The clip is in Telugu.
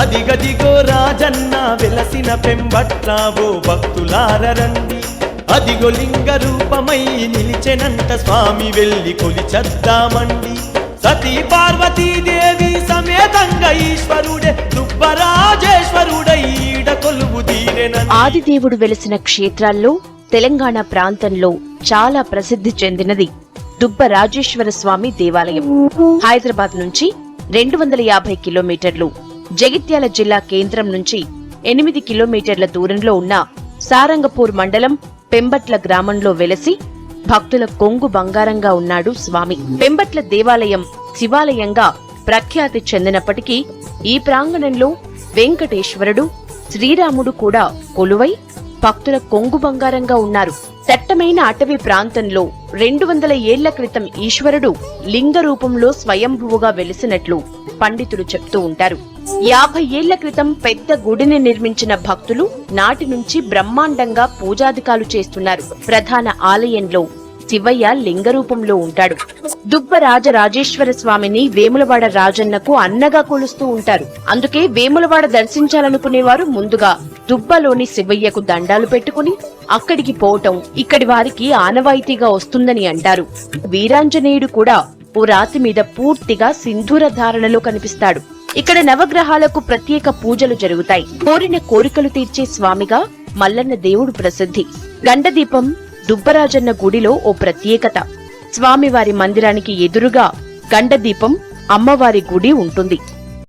అదిగదిగో రాజన్న వెలసిన పెంబట్లావో భక్తులారండి అదిగో లింగ రూపమై నిలిచెనంత స్వామి వెళ్ళి కొలిచద్దామండి సతీ పార్వతీదేవి సమేతంగా ఈశ్వరుడే దుబ్బరాజేశ్వరుడై ఈడ కొలువు ఆదిదేవుడు వెలిసిన క్షేత్రాల్లో తెలంగాణ ప్రాంతంలో చాలా ప్రసిద్ధి చెందినది దుబ్బ రాజేశ్వర స్వామి దేవాలయం. హైదరాబాద్ నుంచి రెండు వందల యాభై కిలోమీటర్లు. జగిత్యాల జిల్లా కేంద్రం నుంచి ఎనిమిది కిలోమీటర్ల దూరంలో ఉన్న సారంగపూర్ మండలం పెంబట్ల గ్రామంలో వెలసి భక్తుల కొంగు బంగారంగా ఉన్నాడు స్వామి. పెంబట్ల దేవాలయం శివాలయంగా ప్రఖ్యాతి చెందినప్పటికీ ఈ ప్రాంగణంలో వెంకటేశ్వరుడు శ్రీరాముడు కూడా కొలువై భక్తుల కొంగు బంగారంగా ఉన్నారు. దట్టమైన అటవీ ప్రాంతంలో రెండు వందల ఏళ్ళ క్రితం ఈశ్వరుడు లింగ రూపంలో స్వయంభువుగా వెలిసినట్లు పండితులు చెప్తూ ఉంటారు. యాభై ఏళ్ళ క్రితం పెద్ద గుడిని నిర్మించిన భక్తులు నాటి నుంచి బ్రహ్మాండంగా పూజాధికాలు చేస్తున్నారు. ప్రధాన ఆలయంలో శివయ్య లింగ రూపంలో ఉంటాడు. దుబ్బ రాజరాజేశ్వర స్వామిని వేములవాడ రాజన్నకు అన్నగా కొలుస్తూ ఉంటారు. అందుకే వేములవాడ దర్శించాలనుకునేవారు ముందుగా దుబ్బలోని శివయ్యకు దండాలు పెట్టుకుని అక్కడికి పోవటం ఇక్కడి వారికి ఆనవాయితీగా వస్తుందని అంటారు. వీరాంజనేయుడు కూడా రాతి మీద పూర్తిగా సింధూర ధారణలో కనిపిస్తాడు. ఇక్కడ నవగ్రహాలకు ప్రత్యేక పూజలు జరుగుతాయి. కోరిన కోరికలు తీర్చే స్వామిగా మల్లన్న దేవుడు ప్రసిద్ధి. గండదీపం దుబ్బరాజన్న గుడిలో ఓ ప్రత్యేకత. స్వామివారి మందిరానికి ఎదురుగా గండదీపం అమ్మవారి గుడి ఉంటుంది.